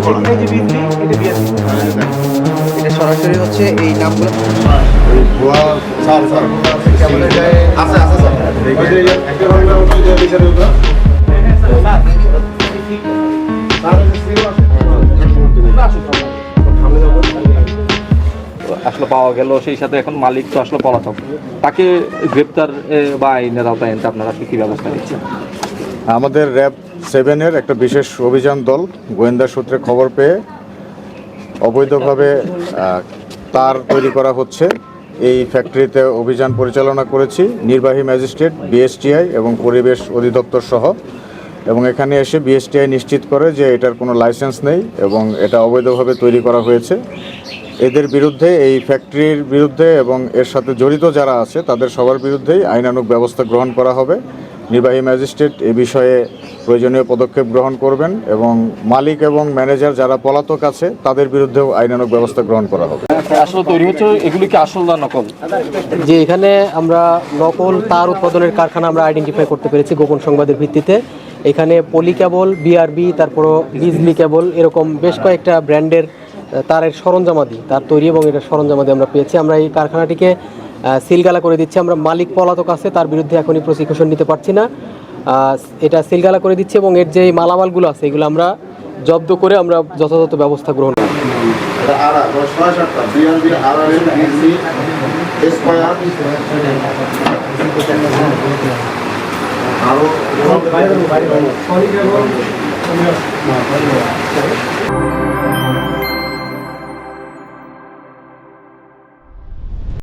এটা এটা সরাসরি হচ্ছে এই নামগুলো। আসলে পাওয়া গেল সেই সাথে এখন মালিক তো আসলে পলাতক। তাকে গ্রেপ্তার বা আইনের আওতায় আনতে আপনারা কি ব্যবস্থা নিচ্ছেন? আমাদের র্যাব সেভেনের একটা বিশেষ অভিযান দল গোয়েন্দা সূত্রে খবর পেয়ে অবৈধভাবে তার তৈরি করা হচ্ছে। এই ফ্যাক্টরিতে অভিযান পরিচালনা করেছি নির্বাহী ম্যাজিস্ট্রেট, বিএসটিআই এবং পরিবেশ অধিদপ্তর সহ। এবং এখানে এসে বিএসটিআই নিশ্চিত করে যে এটার কোনো লাইসেন্স নেই এবং এটা অবৈধভাবে তৈরি করা হয়েছে। এদের বিরুদ্ধে, এই ফ্যাক্টরির বিরুদ্ধে এবং এর সাথে জড়িত যারা আছে, তাদের সবার বিরুদ্ধেই আইনানুগ ব্যবস্থা গ্রহণ করা হবে। নির্বাহী ম্যাজিস্ট্রেট এ বিষয়ে প্রয়োজনীয় পদক্ষেপ গ্রহণ করবেন এবং মালিক এবং ম্যানেজার যারা পলাতক আছে তাদের বিরুদ্ধেও আইনানুগ ব্যবস্থা গ্রহণ করা হবে। আসলে তৈরি হচ্ছে এগুলি কি আসল না নকল? যে এখানে আমরা নকল তার উৎপাদনের কারখানা আমরা আইডেন্টিফাই করতে পেরেছি গোপন সংবাদের ভিত্তিতে। এখানে পলি কেবল বিআরবি তারপরও বিজলি কেবল এরকম বেশ কয়েকটা ব্র্যান্ডের তারের সরঞ্জামাদি তার তৈরি এবং এটার সরঞ্জামাদি আমরা পেয়েছি। আমরা এই কারখানাটিকে সিলগালা করে দিচ্ছে। আমরা মালিক পলাতক আছে, তার বিরুদ্ধে এখনই প্রসিকিউশন নিতে পারছি না। এটা সিলগালা করে দিচ্ছে এবং এর যে মালামালগুলো আছে, এগুলো আমরা জব্দ করে আমরা যথাযথ ব্যবস্থা গ্রহণ করি